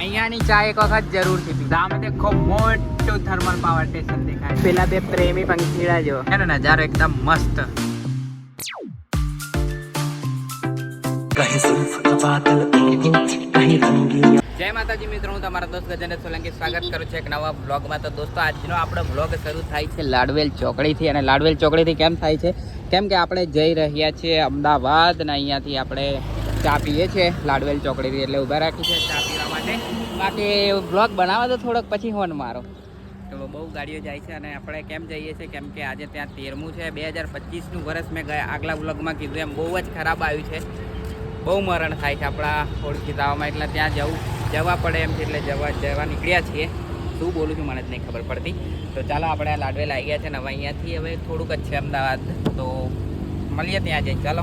અહીંયાની ચા એક વખત જરૂરથી પીધી. સામે દેખો, મોટું થર્મલ પાવર સ્ટેશન દેખાય. પેલા બે પ્રેમી પંખીડા જો એનો નજારો એકદમ મસ્ત. જય માતાજી મિત્રો, હું તમારા દોસ્ત ગજેન્દ્ર સોલંકી સ્વાગત કરું છું એક નવા બ્લોગમાં તો દોસ્તો, આજનો આપણો બ્લોગ શરૂ થાય છે લાડવેલ ચોકડીથી. અને લાડવેલ ચોકડીથી કેમ થાય છે? કેમ કે આપણે જઈ રહ્યા છીએ અમદાવાદ અને અહીંયાથી આપણે ચા પીએ છીએ. લાડવેલ ચોકડીથી એટલે ઊભા રાખી છે ચા પીવા માટે. બાકી બ્લોગ બનાવે તો થોડોક, પછી હોન મારો. તો બહુ ગાડીઓ જાય છે અને આપણે કેમ જઈએ છીએ? કેમ કે આજે ત્યાં તેરમું છે. બે હજાર પચીસનું વર્ષ મેં ગયા આગલા બ્લોગમાં કીધું એમ, બહુ જ ખરાબ આવ્યું છે. બહુ મરણ થાય છે આપણા ઓળખીતાઓમાં. એટલે ત્યાં જવું, જવા પડે એમ છે, એટલે જવા જવા નીકળ્યા છીએ. શું બોલું છું મને જ નહીં ખબર પડતી. તો ચાલો આપણે આ લાડવેલ આવી ગયા છે ને, હવે અહીંયાથી હવે થોડુંક જ છે અમદાવાદ. તો મળીએ ત્યાં જઈને ચાલો.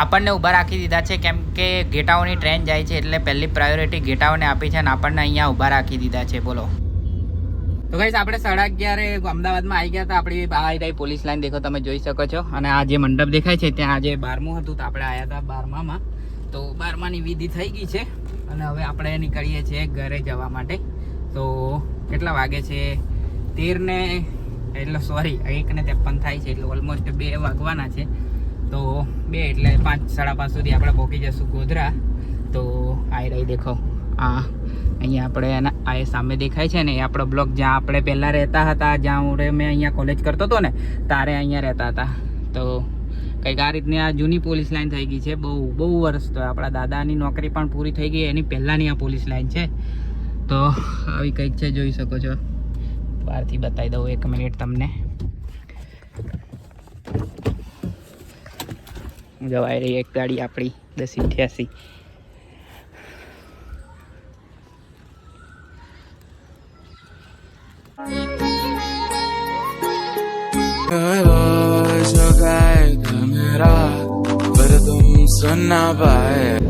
આપણને ઊભા રાખી દીધા છે કેમ કે ઘેટાઓની ટ્રેન જાય છે એટલે પહેલી પ્રાયોરિટી ઘેટાઓને આપી છે અને આપણને અહીંયા ઊભા રાખી દીધા છે. બોલો. તો કઈ આપણે સાડા અગિયારે અમદાવાદમાં આવી ગયા હતા. આપણી આ ત્યાં પોલીસ લાઈન દેખો તમે જોઈ શકો છો. અને આ જે મંડપ દેખાય છે ત્યાં આજે બારમું હતું તો આપણે આવ્યા હતા બારમામાં. તો બારમાની વિધિ થઈ ગઈ છે અને હવે આપણે નીકળીએ છીએ ઘરે જવા માટે. તો કેટલા વાગે છે? તેરને એટલે સોરી એકને ત્રેપન થાય છે, એટલે ઓલમોસ્ટ બે વાગવાના છે. તો બે એટલે પાંચ, સાડા પાંચ સુધી આપણે પહોંચી જશું ગોધરા. તો આ રહી દેખો. આ અહીંયા આપણે એના, આ એ સામે દેખાય છે ને, એ આપણો બ્લોક જ્યાં આપણે પહેલાં રહેતા હતા, જ્યાં હું મેં અહીંયા કોલેજ કરતો હતો ને, તારે અહીંયા રહેતા હતા. તો કંઈક આ રીતની આ જૂની પોલીસ લાઇન થઈ ગઈ છે. બહુ બહુ વર્ષ તો આપણા દાદાની નોકરી પણ પૂરી થઈ ગઈ, એની પહેલાંની આ પોલીસ લાઇન છે. તો આવી કંઈક છે, જોઈ શકો છો. બહારથી બતાવી દઉં એક મિનિટ તમને. જવાય રહી એક ગાડી આપણી, દસ અઠ્યાસી I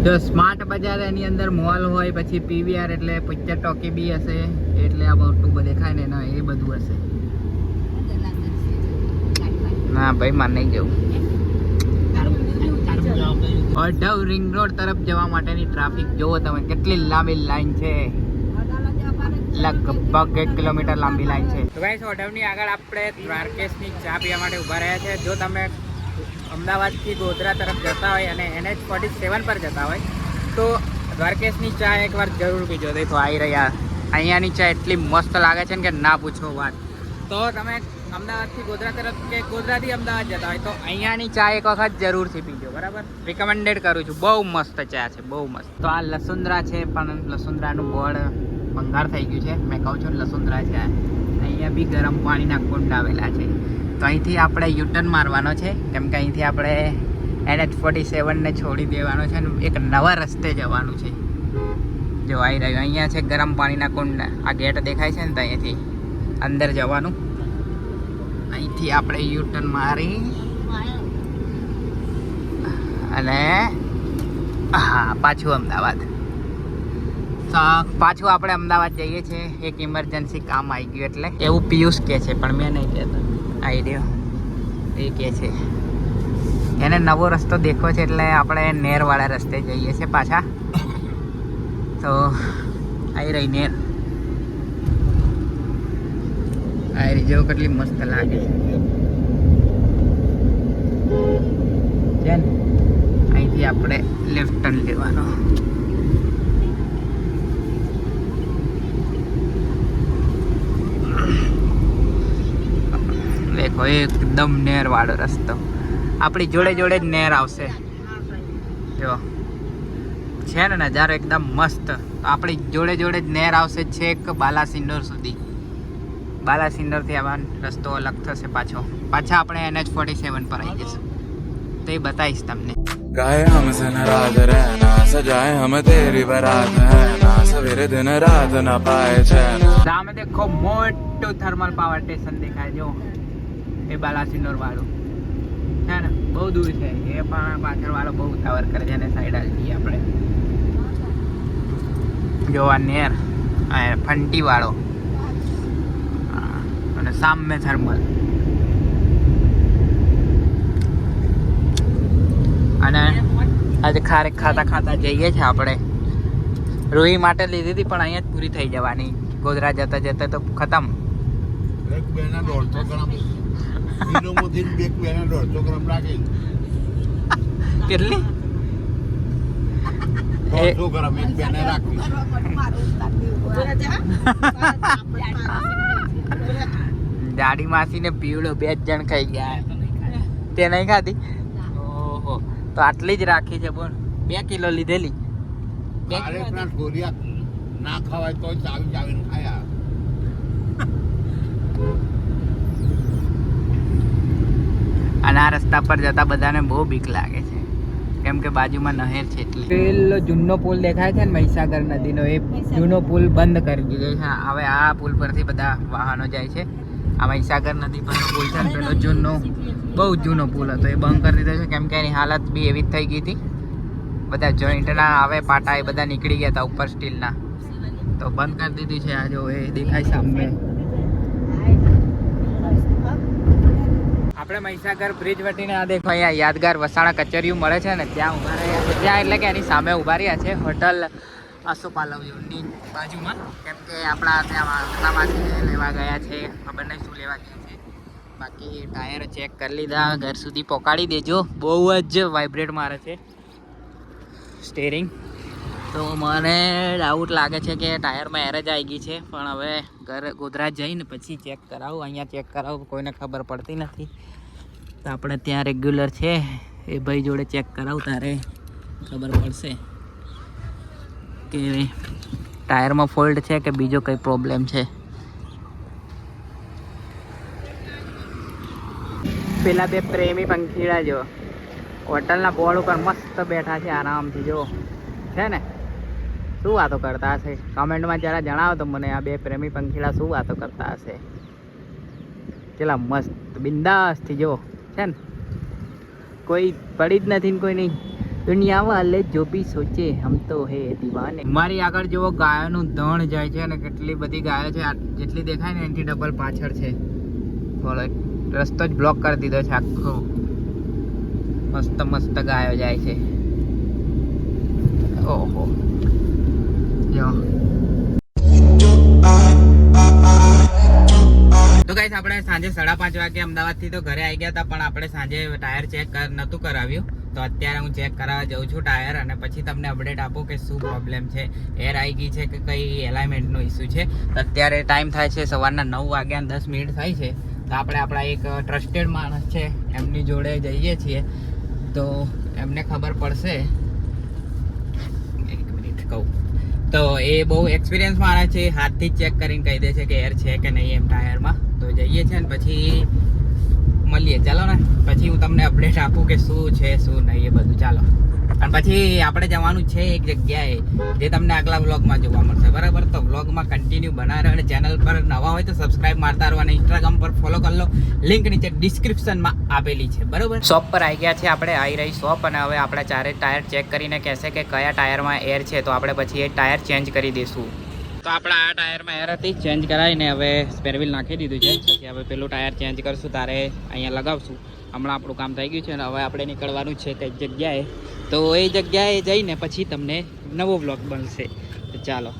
તો સ્માર્ટ બજાર એની અંદર મોલ હોય, પછી પીવીઆર એટલે પિક્ચર ટોકી બી હશે, એટલે આ મોટું દેખાય ને, ના, એ બધું હશે. ના, ભાઈ, માર નહીં જવું. અઢવ રિંગ રોડ તરફ જવા માટેની ટ્રાફિક જુઓ તમે, કેટલી લાંબી લાઈન છે. લગભગ એક કિલોમીટર લાંબી લાઈન છે. તો ગાઈસ ઓઢવની આગળ આપણે દ્વારકેશની ચા પીવા માટે ઊભા રહ્યા છે. જો તમે અમદાવાદથી ગોધરા તરફ જતા હોય અને એનએચ ફોર્ટી સેવન પર જતા હોય, તો દ્વારકેશની ચા એકવાર જરૂર પીજો. દેખો આવી રહ્યા અહીંયાની ચા એટલી મસ્ત લાગે છે ને કે ના પૂછો વાત. તો તમે અમદાવાદથી ગોધરા તરફ કે ગોધરાથી અમદાવાદ જતા હોય, તો અહીંયાની ચા એક વખત જરૂરથી પીજો, બરાબર? રિકમેન્ડેડ કરું છું. બહુ મસ્ત ચા છે, બહુ મસ્ત. તો આ લસુંદરા છે, પણ લસુંદરાનું બોર્ડ ભંગાર થઈ ગયું છે. મેં કહું છું, લસુંદરા છે. અહીંયા બી ગરમ પાણીના કુંડ આવેલા છે. તો અહીંથી આપણે યુટર્ન મારવાનો છે. કેમ કે અહીંથી આપણે એનએચ ફોર્ટી સેવનને છોડી દેવાનો છે ને એક નવા રસ્તે જવાનું છે. જો આવી રહ્યું, અહીંયા છે ગરમ પાણીના કુંડ. આ ગેટ દેખાય છે ને તો અહીંયાથી અંદર જવાનું. અહીંથી આપણે યુટર્ન મારી. અને હા, પાછું અમદાવાદ. પાછું આપણે અમદાવાદ જઈએ છીએ. એક ઇમરજન્સી કામ આવી ગયું એટલે. એવું પિયુષ કહે છે, પણ મેં નહીં કહેતો. આઈડિયો એ કહે છે. એને નવો રસ્તો દેખો છે એટલે આપણે નેરવાળા રસ્તે જઈએ છીએ પાછા. તો આવી રહી નેર. આવી રહી, જેવું કેટલી મસ્ત લાગે. છે અહીંથી આપણે લેફ્ટ ટર્ન લેવાનો. દેખો એકદમ નેર વાળો રસ્તો આપણી જોડે જોડે જ નેર આવશે જો છે ને નજારો એકદમ મસ્ત તો આપણી જોડે જોડે જ નેર આવશે છેક બાલાસિંદોર સુધી બાલાસિંદોરથી આવવાનો રસ્તો અલગ થશે પાછો પાછા આપણે એનએચ ફોર્ટી સેવન પર આવી જશું તો એ બતાવીશ તમને गाए हमसे नाराज रहना सजाए हम तेरी बारात है ना सवेरे दिन रात ना पाए चैन સામે દેખો મોટું થર્મલ પાવર સ્ટેશન દેખાય જો એ બાલાસિનોર વાળો. છે ને? બહુ દૂર છે. એ પણ પાછળ વાળો બહુ ઉતાવળ કરે છે અને સાઈડ જઈએ આપણે. જોવા નેર. ફંટી વાળો. અને સામે થર્મલ. અને આજે ખારેક ખાતા ખાતા જઈએ છીએ આપણે. રૂહી માટે લીધી હતી, પણ અહીંયા જ પૂરી થઈ જવાની. ગોધરા જતા જતા તો ખતમ. કિલોમાંથી બે બેના દોઢસો ગ્રામ રાખી. કેટલી? દોઢસો ગ્રામ એક બેને રાખી. દાડી માસી ને પીવડો બે જ જણ ખાઈ ગયા. તે નહીં ખાધી? ઓહો. તો આટલી જ રાખી છે બોલ. બે કિલો લીધેલી. ના ખવાય તો ચાવી ચાવીને ખાયા. અને આ રસ્તા પર જતા બધાને બહુ બીક લાગે છે. કેમ કે બાજુમાં નહેર છે એટલે. પેલો જૂનો પુલ દેખાય છે ને મહીસાગર નદીનો, એ જૂનો પુલ બંધ કરી દીધો છે. હવે આ પુલ પરથી બધા વાહનો જાય છે. આ મહીસાગર નદી પર પુલ છે પેલો જૂનો, બહુ જૂનો પુલ હતો. એ બંધ કરી દીધો છે. કેમ કે એની હાલત બી એવી જ થઈ ગઈ હતી. બધા જોઈન્ટના આવે, પાટા એ બધા નીકળી ગયા હતા ઉપર સ્ટીલના તો બંધ કરી દીધી છે આ જો એ દેખાય સામે. આપણે મહીસાગર બ્રિજ વટીને આ દેખો, અહીંયા યાદગાર વસાણા કચેરીઓ મળે છે ને, ત્યાં ઊભા રહ્યા છે. ત્યાં એટલે કે એની સામે ઊભા રહ્યા છે હોટલ આસોપાલવની બાજુમાં. કેમ કે આપણા ત્યાં આટલામાંથી લેવા ગયા છે, ખબર નહીં શું લેવા ગયા છે. બાકી ટાયર ચેક કરી લીધા, ઘર સુધી પહોંચાડી દેજો. બહુ જ વાઇબ્રેટ મારે છે. સ્ટેરિંગ તો મને ડાઉટ લાગે છે કે ટાયરમાં એરેજ આવી ગઈ છે. પણ હવે ઘર ગોધરા જઈને પછી ચેક કરાવું. અહીંયા ચેક કરાવું. કોઈને ખબર પડતી નથી. તો આપણે ત્યાં રેગ્યુલર છે. એ ભાઈ જોડે ચેક કરાવું. તારે ખબર પડશે કે ટાયરમાં ફોલ્ટ છે કે બીજો કંઈ પ્રોબ્લેમ છે. પેલા બે પ્રેમી પંખીડા જો. હોટલના બોર્ડ ઉપર મસ્ત બેઠા છે. આરામથી જો. છે ને? શું વાતો કરતા હશે? કમેન્ટમાં જરા જણાવો તો મને આ બે પ્રેમી પંખીડા શું વાતો કરતા હશે? કેટલા મસ્ત, બિંદાસથી જો, છે ને? કોઈ પડી જ નથી ને કોઈ નહીં. દુનિયા વાલે જો બી સોચે, હમ તો હે દીવાને. મારી આગળ જેવો ગાયોનું ધણ જાય છે અને કેટલી બધી ગાયો છે. જેટલી દેખાય ને, એનાથી ડબલ પાછળ છે. બોલો રસ્તો જ બ્લોક કરી દીધો છે આખો. મસ્ત મસ્ત ગાયો જાય છે. ઓહો. જો તો ગાઈસ આપણે સાંજે સાડા પાંચ વાગે અમદાવાદથી તો ઘરે આવી ગયા હતા, પણ આપણે સાંજે ટાયર ચેક નહોતું કરાવ્યું. તો અત્યારે હું ચેક કરાવવા જાઉં છું ટાયર અને પછી તમને અપડેટ આપું કે શું પ્રોબ્લેમ છે. એર આવી ગઈ છે કે કઈ એલાઇમેન્ટનો ઇસ્યુ છે. તો અત્યારે ટાઈમ થાય છે સવારના નવ વાગ્યા દસ મિનિટ થાય છે. તો આપણે આપણા એક ટ્રસ્ટેડ માણસ છે, એમની જોડે જઈએ છીએ. તો એમને ખબર પડશે એક મિનિટ કહું તો એ બહુ એક્સપિરિયન્સ મારા છે. હાથથી ચેક કરીને કહી દે છે કે એર છે કે નહીં એમ ટાયરમાં. તો જઈએ છે ને પછી મળીએ. ચાલો ને? પછી હું તમને અપડેટ આપું કે શું છે, શું નહીં એ બધું. ચાલો. અને પછી આપણે જવાનું છે એક જગ્યાએ જે તમને આગલા વ્લોગમાં જોવા મળશે. બરાબર? તો વ્લોગમાં કન્ટિન્યુ બનાવી રહ્યો અને ચેનલ પર નવા હોય તો સબસ્ક્રાઇબ મારતા રહો અને ઇન્સ્ટાગ્રામ પર ફોલો કરી લો. લિંક નીચે ડિસ્ક્રિપ્શનમાં આપેલી છે. બરાબર? શોપ પર આવી ગયા છે આપણે આવી રહી શોપ અને હવે આપણે ચારે ટાયર ચેક કરીને કહેશે કે કયા ટાયરમાં એર છે તો આપણે પછી એ ટાયર ચેન્જ કરી દઈશું. તો આપણે આ ટાયરમાં એર હતી ચેન્જ કરાવીને હવે સ્પેરવિલ નાખી દીધું છે. પછી હવે પેલું ટાયર ચેન્જ કરશું તારે અહીંયા લગાવશું. હમણાં આપણું કામ થઈ ગયું છે અને હવે આપણે નીકળવાનું છે કંઈક જગ્યાએ. તો એ જગ્યાએ જઈને પછી તમને નવો બ્લોગ બનશે. ચાલો.